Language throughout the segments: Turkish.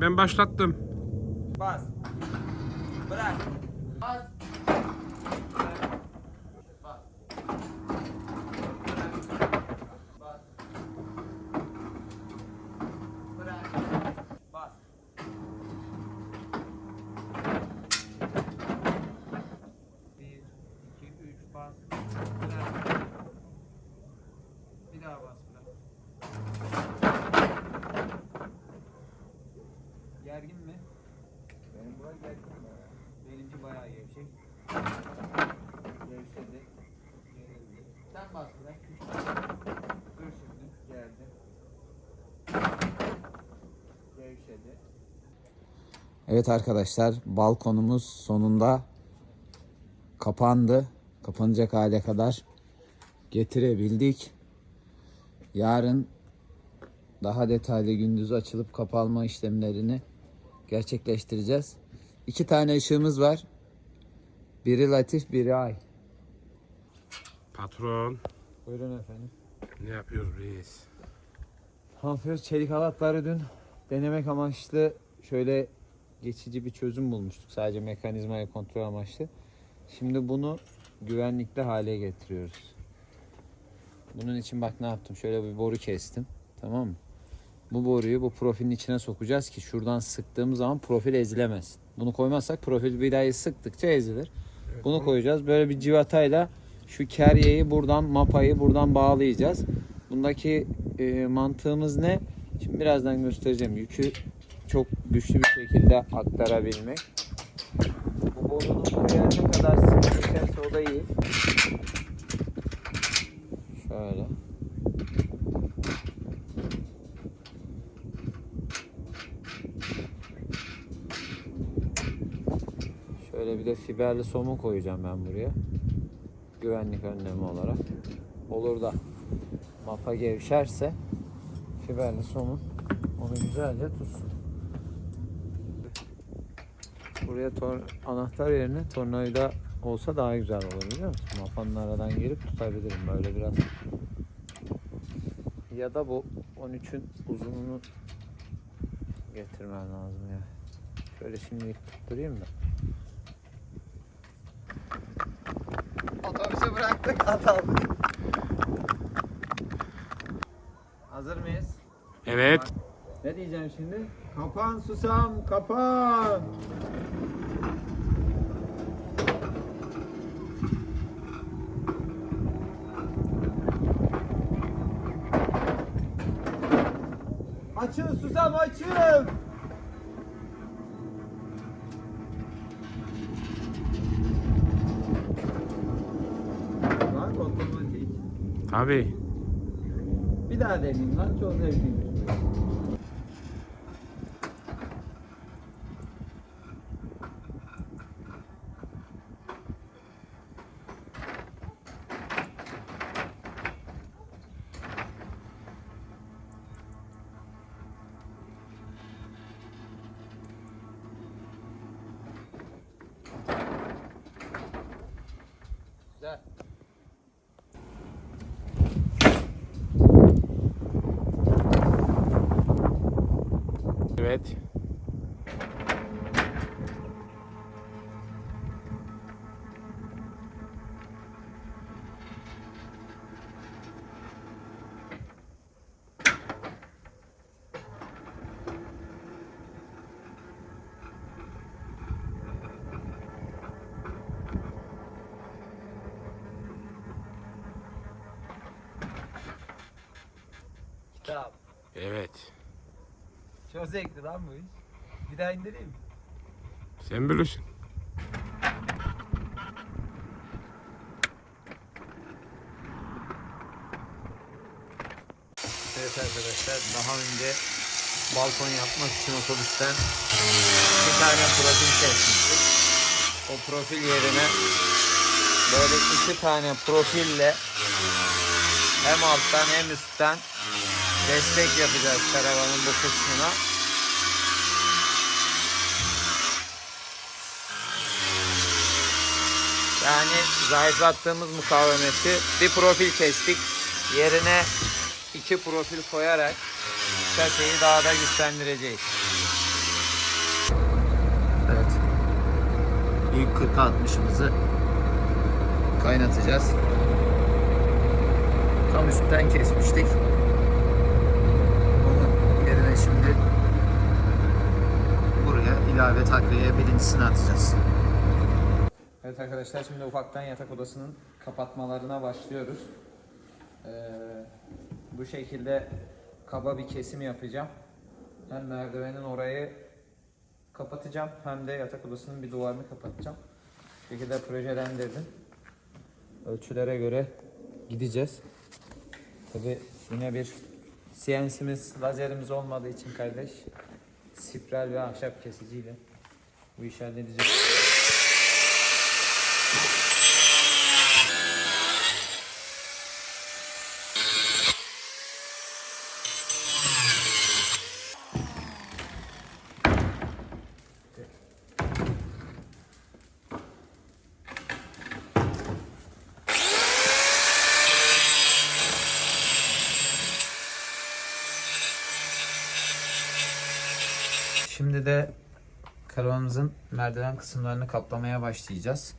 Ben başlattım. Bas. Bırak. Bas. Bırak. Bas. Bas. Bırak. Bas. Bir, iki, üç, bas. Bırak. Bir daha bas bırak. Gergin mi? Benim buraya gergin mi? Benimki bayağı gevşek. Gevşedi. Gerildi. Sen bas bırak. Dur şimdi. Geldi. Gevşedi. Evet arkadaşlar balkonumuz sonunda kapandı. Kapanacak hale kadar getirebildik. Yarın daha detaylı gündüz açılıp kapalma işlemlerini gerçekleştireceğiz. İki tane ışığımız var. Biri Latif, biri Ay. Patron. Buyurun efendim. Ne yapıyoruz reis? Hanföz çelik halatları dün denemek amaçlı şöyle geçici bir çözüm bulmuştuk. Sadece mekanizmayı kontrol amaçlı. Şimdi bunu güvenlikli hale getiriyoruz. Bunun için bak ne yaptım. Şöyle bir boru kestim. Tamam mı? Bu boruyu bu profilin içine sokacağız ki şuradan sıktığımız zaman profil ezilemez. Bunu koymazsak profil vidayı sıktıkça ezilir. Bunu koyacağız. Böyle bir civatayla şu keryeyi buradan mapayı buradan bağlayacağız. Bundaki e, mantığımız ne? Şimdi birazdan göstereceğim. Yükü çok güçlü bir şekilde aktarabilmek. Bu borunun buraya ne kadar sık o da iyi. Şöyle. Şöyle bir de fiberli somun koyacağım ben buraya. Güvenlik önlemi olarak. Olur da mapa gevşerse fiberli somun onu güzelce tutsun. Buraya tor anahtar yerine tornavida olsa daha güzel olur biliyor musun? Mapanın aradan girip tutabilirim böyle biraz. Ya da bu 13'ün uzunluğunu getirmen lazım ya. Şöyle şimdilik tutturayım da. Otobüse bıraktık at aldık. Hazır mıyız? Evet. Ne diyeceğim şimdi? Kapan susam kapan. Açın susam açın. Tabii. Bir daha deneyeyim lan çok zevkliymiş. Güzel. Evet. Evet. Çok zevkli lan bu iş. Bir daha indireyim mi? Sen bilirsin. Evet arkadaşlar daha önce balkon yapmak için otobüsten bir tane profil kesmiştik. O profil yerine böyle iki tane profille hem alttan hem üstten destek yapacağız karavanın bu kısmına. Yani zayıflattığımız mukavemeti bir profil kestik. Yerine iki profil koyarak şaseyi daha da güçlendireceğiz. Evet. İlk 40 60'ımızı kaynatacağız. Tam üstten kesmiştik. İlave takviye birincisini atacağız. Evet arkadaşlar şimdi ufaktan yatak odasının kapatmalarına başlıyoruz. Ee, bu şekilde kaba bir kesim yapacağım. Hem merdivenin orayı kapatacağım hem de yatak odasının bir duvarını kapatacağım. Bu şekilde projelendirdim. Ölçülere göre gideceğiz. Tabi yine bir CNC'miz, lazerimiz olmadığı için kardeş spiral ve ahşap kesiciyle bu işi halledeceğiz. Şimdi de karavanımızın merdiven kısımlarını kaplamaya başlayacağız.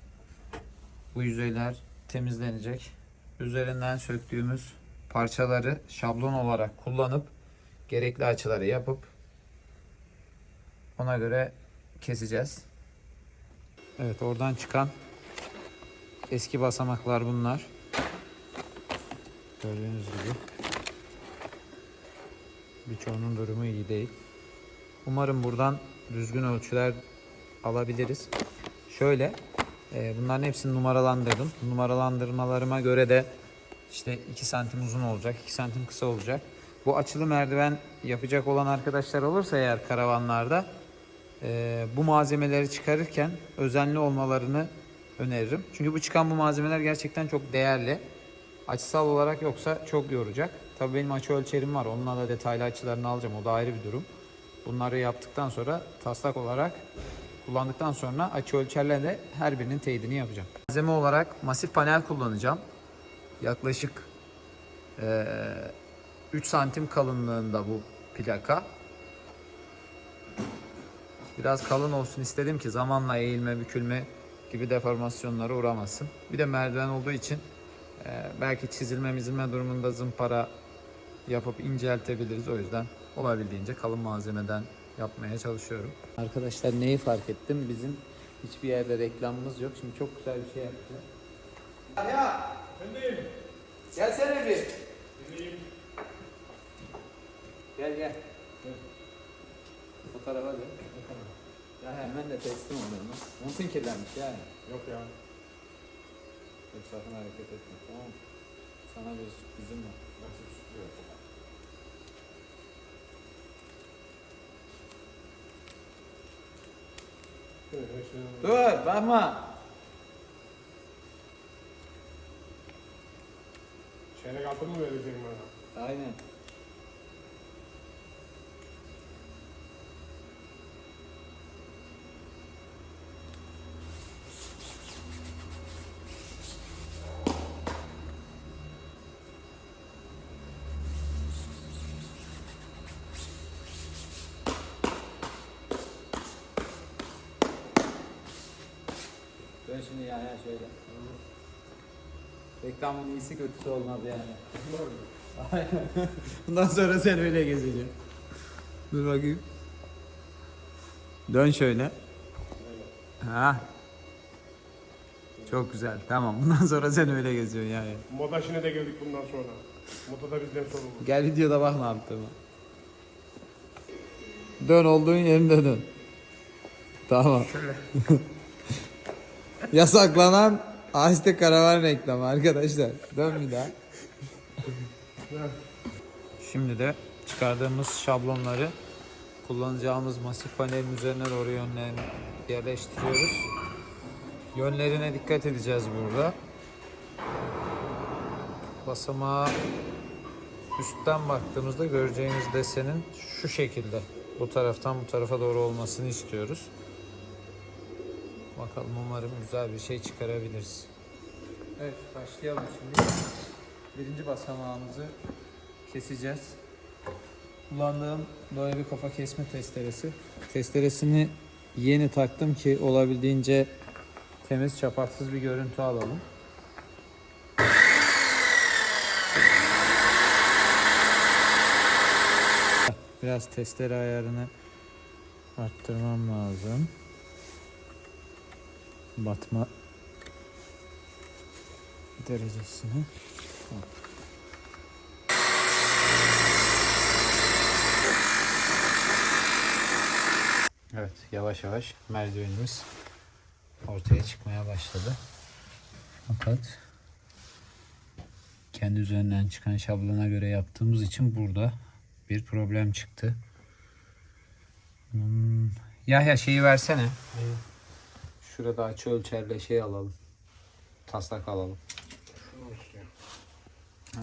Bu yüzeyler temizlenecek. Üzerinden söktüğümüz parçaları şablon olarak kullanıp gerekli açıları yapıp ona göre keseceğiz. Evet oradan çıkan eski basamaklar bunlar. Gördüğünüz gibi. Birçoğunun durumu iyi değil. Umarım buradan düzgün ölçüler alabiliriz. Şöyle e, bunların hepsini numaralandırdım. Numaralandırmalarıma göre de işte 2 santim uzun olacak, 2 santim kısa olacak. Bu açılı merdiven yapacak olan arkadaşlar olursa eğer karavanlarda e, bu malzemeleri çıkarırken özenli olmalarını öneririm. Çünkü bu çıkan bu malzemeler gerçekten çok değerli. Açısal olarak yoksa çok yoracak. Tabii benim açı ölçerim var. Onunla da detaylı açılarını alacağım. O da ayrı bir durum. Bunları yaptıktan sonra taslak olarak kullandıktan sonra açı ölçerle de her birinin teyidini yapacağım. Malzeme olarak masif panel kullanacağım. Yaklaşık eee 3 santim kalınlığında bu plaka. Biraz kalın olsun istedim ki zamanla eğilme, bükülme gibi deformasyonlara uğramasın. Bir de merdiven olduğu için eee, belki çizilme mizilme durumunda zımpara yapıp inceltebiliriz. O yüzden olabildiğince kalın malzemeden yapmaya çalışıyorum. Arkadaşlar neyi fark ettim? Bizim hiçbir yerde reklamımız yok. Şimdi çok güzel bir şey yapacağız. Ya! Gelsene bir. Gel gel. Bu tarafa dön. Ya hemen de teslim oluyorum. Montun kirlenmiş yani. Yok ya. Yok sakın hareket etme tamam mı? Sana bir sürprizim var. Dur bakma. Çeyrek altın mı vereceksin bana? Aynen. Dön şimdi ya ya şöyle. Reklamın iyisi kötüsü olmaz yani. Aynen. Bundan sonra sen öyle gezeceksin. Dur bakayım. Dön şöyle. Ha. Çok güzel. Tamam. Bundan sonra sen öyle geziyorsun yani. Moda işine de girdik bundan sonra. Moda da bizden sorumlu. Gel videoda bak ne yaptığımı. Dön olduğun yerinde dön. Tamam. Yasaklanan Açtı karavan reklamı arkadaşlar. Dön bir daha. Şimdi de çıkardığımız şablonları kullanacağımız masif panelin üzerine doğru yönlerini yerleştiriyoruz. Yönlerine dikkat edeceğiz burada. Basamağa üstten baktığımızda göreceğimiz desenin şu şekilde bu taraftan bu tarafa doğru olmasını istiyoruz. Bakalım umarım güzel bir şey çıkarabiliriz. Evet başlayalım şimdi. Birinci basamağımızı keseceğiz. Kullandığım böyle bir kafa kesme testeresi. Testeresini yeni taktım ki olabildiğince temiz çapaksız bir görüntü alalım. Biraz testere ayarını arttırmam lazım. Batma derecesini. Evet, yavaş yavaş merdivenimiz ortaya çıkmaya başladı. Fakat kendi üzerinden çıkan şablona göre yaptığımız için burada bir problem çıktı. Hmm. Yahya şeyi versene. Şurada açı ölçerle şey alalım. Taslak alalım. Şunu.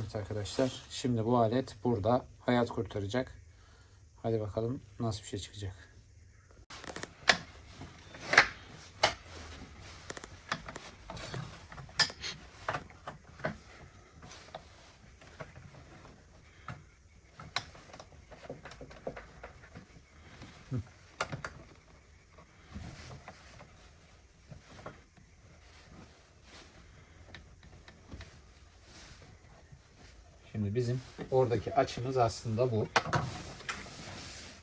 Evet arkadaşlar şimdi bu alet burada hayat kurtaracak. Hadi bakalım nasıl bir şey çıkacak. Şimdi bizim oradaki açımız aslında bu.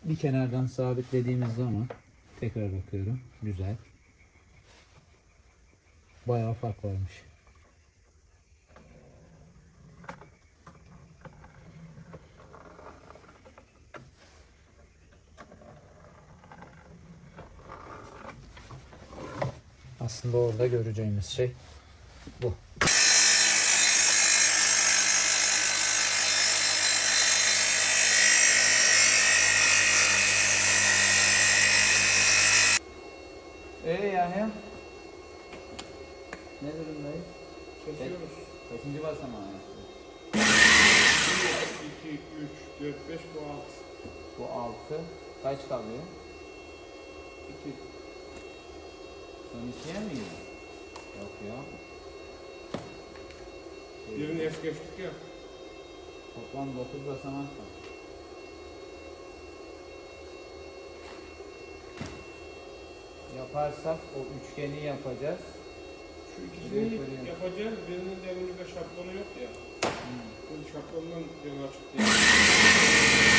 Bir kenardan sabitlediğimiz zaman tekrar bakıyorum. Güzel. Bayağı fark varmış. Aslında orada göreceğimiz şey bu. Yahya? Ne durumdayız? Kesiyoruz. Kaçıncı basamağı? 1, 2, 3, 4, 5 bu 6. Bu 6. Kaç kalıyor? 2. Son ikiye mi gidiyor? Yok ya. Birini es geçtik ya. Toplam 9 basamak var. Yaparsak o üçgeni yapacağız. Şu ikisini yapacağız. Birinin de elimizde şablonu yok ya. Bu şablondan yola çıktı.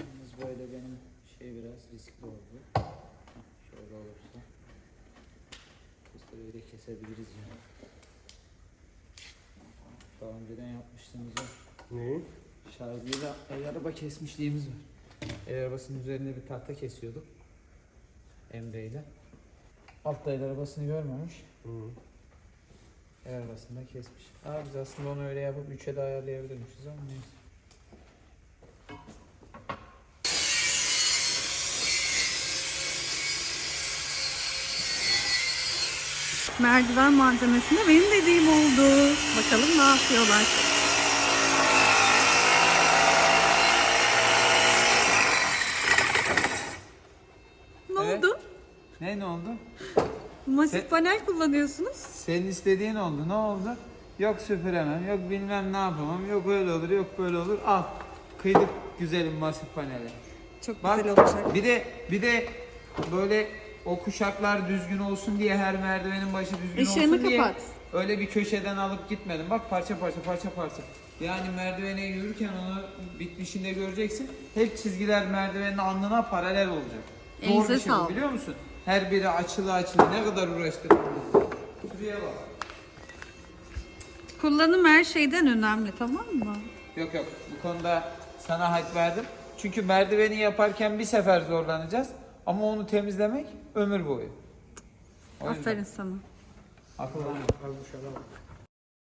Yalnız böyle benim şey biraz riskli oldu. Şöyle olursa. Testereyi de kesebiliriz yani. Daha önceden yapmıştığımız var. Ne? Şarjıyla el araba kesmişliğimiz var. El arabasının üzerinde bir tahta kesiyorduk. Emre ile. Altta el arabasını görmemiş. Hı. El arabasını da kesmiş. Abi biz aslında onu öyle yapıp 3'e de ayarlayabilirmişiz ama neyse. merdiven malzemesinde benim dediğim oldu. Bakalım ne yapıyorlar. Ne Evet. oldu? Ne ne oldu? Masif Se- panel kullanıyorsunuz. Senin istediğin oldu. Ne oldu? Yok süpüremem, yok bilmem ne yapamam, yok öyle olur, yok böyle olur. Al. Kıydık güzelim masif paneli. Çok Bak güzel olacak. bir de bir de böyle o kuşaklar düzgün olsun diye her merdivenin başı düzgün Işığını olsun diye kapat. öyle bir köşeden alıp gitmedim. Bak parça parça parça parça. Yani merdivene yürürken onu bitmişinde göreceksin. Hep çizgiler merdivenin alnına paralel olacak. Zor Elinize bir şey bu sağlık. biliyor musun? Her biri açılı açılı ne kadar uğraştırdım. Şuraya bak. Kullanım her şeyden önemli tamam mı? Yok yok bu konuda sana hak verdim. Çünkü merdiveni yaparken bir sefer zorlanacağız. Ama onu temizlemek ömür boyu. O yüzden Aferin sana. dışarı al.